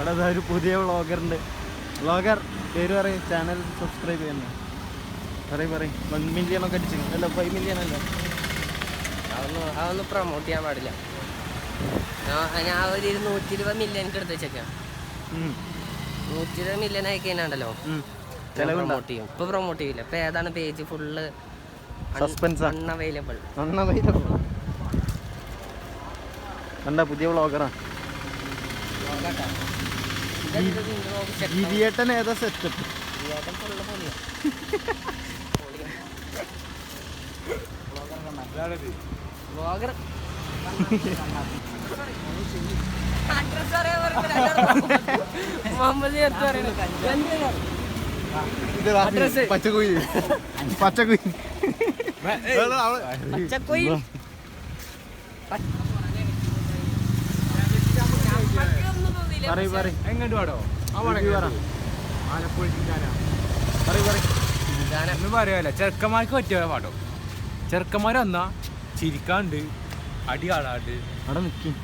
ഇവിടെ ഒരു പുതിയ വ്ളോഗറുണ്ട് വ്ളോഗർ പേര് പറയും ചാനൽ സബ്സ്ക്രൈബ് ചെയ്യുന്നു പറയും പറയും. വൺ മില്യൺ ഒക്കെ അടിച്ചു അല്ല ഫൈവ് മില്യൺ അല്ല? അതൊന്നും അതൊന്നും പ്രൊമോട്ട് ചെയ്യാൻ പാടില്ല. ഞാൻ- ഒരു നൂറ്റി ഇരുപത് മില്യൺ എനിക്ക് എടുത്ത് വെച്ചേക്കാം. നൂറ്റി ഇരുപത് മില്യൺ ആയി കഴിഞ്ഞാണ്ടല്ലോ? പ്രൊമോട്ട് ചെയ്യും. ഇപ്പൊ പ്രൊമോട്ട് ചെയ്യില്ല. ഇപ്പൊ ഏതാണ് page full suspense unavailable unavailable കണ്ട പുതിയ വ്ളോഗറാ. ഗിരിയേട്ടൻ ഏതാ സെറ്റപ്പ് Address. പച്ചക്കുയി. പച്ചക്കുയി. പറയ് പറയ്. എങ്ങോട്ട് പാടോ. ആലപ്പുഴ ഒന്നും പറയാല്ല. ചെറുക്കന്മാർക്ക് പറ്റിയ പാട്ടോ ചെറുക്കന്മാർ വന്നാ ചിരിക്കാണ്ട് അടി കാണാണ്ട് അവിടെ നിൽക്കും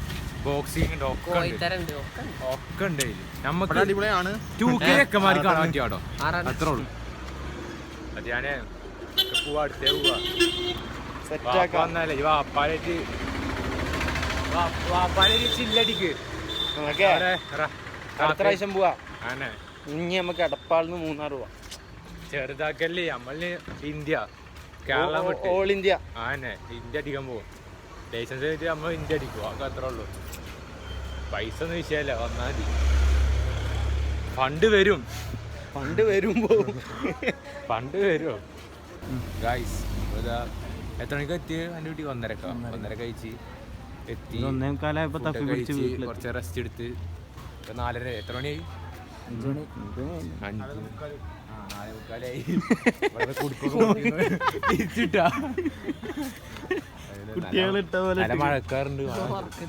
ബോക്സിംഗ് ഉണ്ട് ഒക്കെ ഉണ്ട്. നമ്മക്ക് അടിപൊളിയാണ്. ടൂ കെ ചെക്കന്മാർക്ക് കാണാൻ പറ്റിയ പാട്ടോ ആറാണ് അത്രേ ഉള്ളൂ. അത് ഞാനേ പോവാ അടുത്തേ പോവാ. വാ- വാപ്പാലായിട്ട് ചില്ലടിക്ക്. നമുക്ക് അടുത്ത പ്രാവശ്യം പോവാ. ഇനി നമുക്ക് എടപ്പാളിന്ന് മൂന്നാർ പോവാം. ചെറുതാക്കല്ലേ നമ്മൾ ഇന്ത്യ കേരള ഓൾ ഇന്ത്യ. ആനെ ഇന്ത്യ അടിക്കാൻ പോകും ലൈസൻസ് കഴിഞ്ഞിട്ട് നമ്മൾ ഇന്ത്യ അടിക്കും അതൊക്കെ അത്രേ ഉള്ളൂ. പൈസ ഒന്നും വിഷയമല്ല വന്നാൽ മതി. ഫണ്ട് വരും. പണ്ട് പോവും ഫണ്ട് വരും. ഗായ്സ് ഇതാ എത്ര മണിക്ക് എന്റെ വീട്ടിൽ ഒന്നരക്ക. ഒന്നര കഴിച്ച്. എത്തി. തപ്പി പിടിച്ച് കുറച്ച് റെസ്റ്റ് എടുത്ത് നാലര എത്ര മണിയായി? മഴക്കാറുണ്ട്.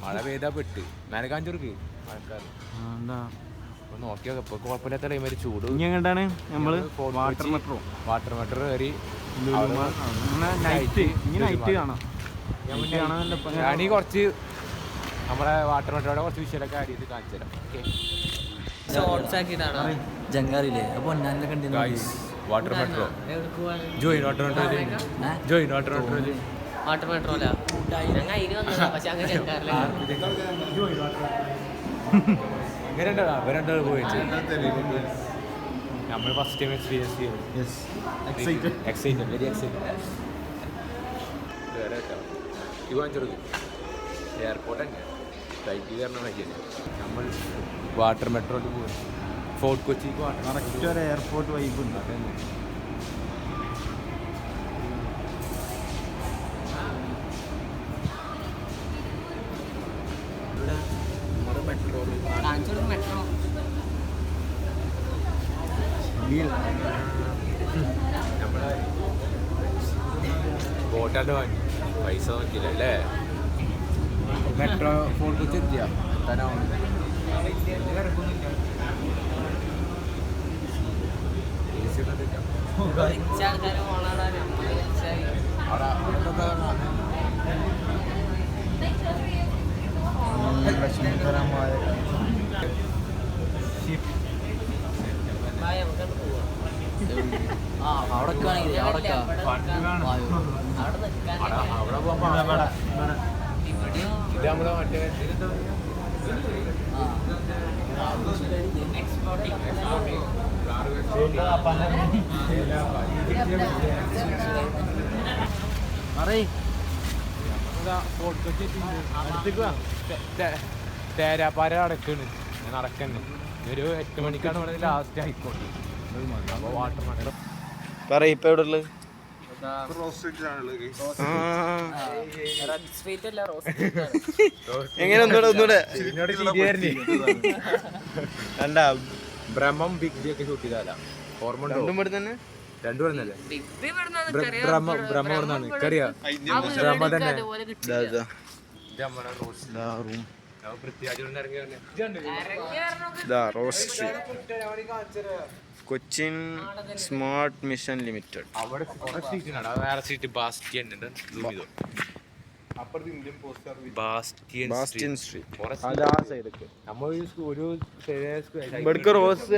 മഴ പെയ്താ പെട്ട്. നനകാഞ്ചുർക്ക് മഴക്കാറ്. ഇപ്പൊ കുഴപ്പമില്ലാത്ത ടൈം ചൂട്. എങ്ങനെയാണ്? നമ്മൾ വാട്ടർ. മെട്രോ വാട്ടർ മെട്രോ കയറി നൈറ്റ് ഇനി നൈറ്റ്. കാണാം. നൈറ്റ് ഈ കുറച്ച് നമ്മുടെ വാട്ടർ മെട്രോയുടെ കുറച്ച് വിഷയമൊക്കെ ആഡ് ചെയ്ത് കാണിച്ചു തരാം. Okay shorts ആക്കിയിട്ടാണോ? ജങ്കാറില്ലേ അപ്പൊ ഞാനിലെ കണ്ടിരുന്നു guys water metro join water metro join water metro water മെട്രോല ഞങ്ങൾ അതിന് വന്നതാ പക്ഷെ അങ്ങനെ ചെറുക്കാറില്ല ഇങ്ങനെ ഉണ്ടോ. അവരെന്താ പോയിട്ട് നമ്മൾ ഫസ്റ്റ് ടൈം എക്സ്പീരിയൻസ് ചെയ്യുന്നു Yes. എക്സൈറ്റഡ് വെരി എക്സൈറ്റഡ് ഇത് വാങ്ങിച്ചെടുക്കും. എയർപോർട്ട് തന്നെ. ഫ്ലൈറ്റ് നമ്മൾ വാട്ടർ മെട്രോയിൽ പോകും ഫോർട്ട് കൊച്ചിക്ക് വാട്ടർ കറക്റ്റ് ഒരു എയർപോർട്ട് വൈബ് ഉണ്ട്. അതന്നെ. കൊടുക്കും മെട്രോ നമ്മളെ ബോട്ടാണ്ട് വാങ്ങി പൈസ നോക്കിയില്ല അല്ലേ? മെട്രോ ഫോർട്ട് കൊച്ചി എത്തിയ റിച്ച് ആൾക്കാർ പോണാണ് ലക്ഷ്മികരമായ ആ അവിടെ ആണെങ്കിൽ അവിടെ വായു അവിടെ നിൽക്കാൻ അവിടെ പോകുമ്പോ ഇവിടെയോ ഇത് നമ്മളെ മറ്റേ ഇതെന്താ പറയ് ഫോർട്ട് വാ തേരാപ്പാര നടക്കണ് ഞാൻ നടക്കന്നെ ഒരു എട്ട് മണിക്കാണ് ഇവിടെ ലാസ്റ്റ് ആയിക്കോട്ടെ വാട്ടർ മെട്രോ പറയ് ഇപ്പൊ എവിടെ ഉള്ളത്? എങ്ങനെ ബിഗ് ബി ഒക്കെ ഷൂട്ട് ചെയ്താല? ഓർമ്മ ഉണ്ടോ രണ്ടും ഇവിടെ തന്നെ. പറഞ്ഞല്ലേ തന്നെ കിട്ടും ഇതാ, Cochin smart mission limited. Bastion street. Rose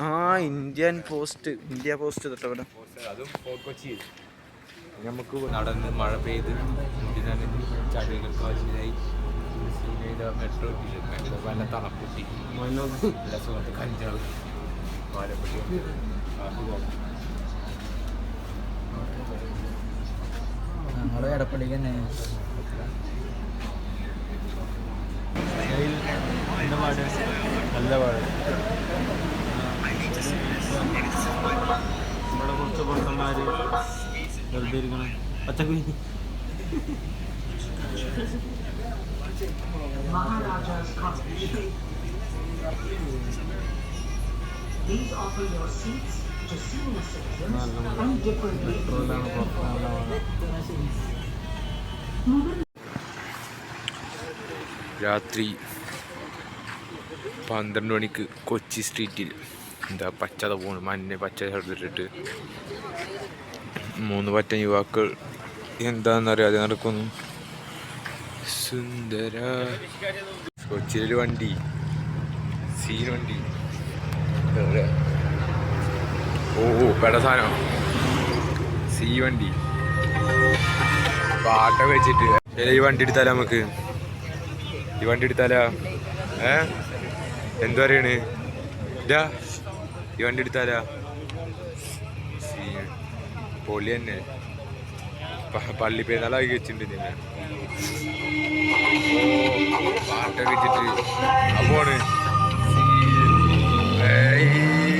ആ ഇന്ത്യൻ പോസ്റ്റ്. ഇന്ത്യ പോസ്റ്റ് തൊട്ടവിടെ. അതും നമുക്ക് നടന്ന് മഴ പെയ്ത് ഇതിനാണ് ചളികൾക്ക് ആവശ്യമായി മെട്രോ മെട്രോ നല്ല തണുപ്പുട്ടി നല്ല സുഖത്ത് കഞ്ചാവ്. വാരപ്പട്ടി ഞങ്ങൾ എടപ്പള്ളിക്ക് തന്നെ നല്ല പാട്. നല്ല പാട്. ഇവിടെ കുറച്ച് പുറത്തന്മാര് വെറുതെ ഇരിക്കണം. പച്ചക്കുരി These offer your seats to senior citizens and പുറത്താണ് രാത്രി പന്ത്രണ്ട് മണിക്ക് കൊച്ചി സ്ട്രീറ്റിൽ എന്താ പച്ചത പോണ് മഞ്ഞ പച്ച ഷർട്ടിട്ട് മൂന്ന് പറ്റ യുവാക്കൾ എന്താണെന്നറിയാതെ നടക്കുന്നു. സുന്ദര. കൊച്ചിയിലൊരു വണ്ടി. സീൻ വണ്ടി. ഓ ഓ സാധനം. സീ വണ്ടി. പാട്ട വെച്ചിട്ട്. ഈ വണ്ടി എടുത്താലോ നമുക്ക്? ഈ വണ്ടി എടുത്താലാ? ഏ? എന്തു പറയണ്? ഇതാ. ഈ വണ്ടി എടുത്താലാ? പൊളി തന്നെ. പള്ളി പെരുന്നാളാക്കി വെച്ചിട്ടുണ്ട് ഓ പാട്ടൊക്കെ വെച്ചിട്ട് അപ്പോണ് ഏയ്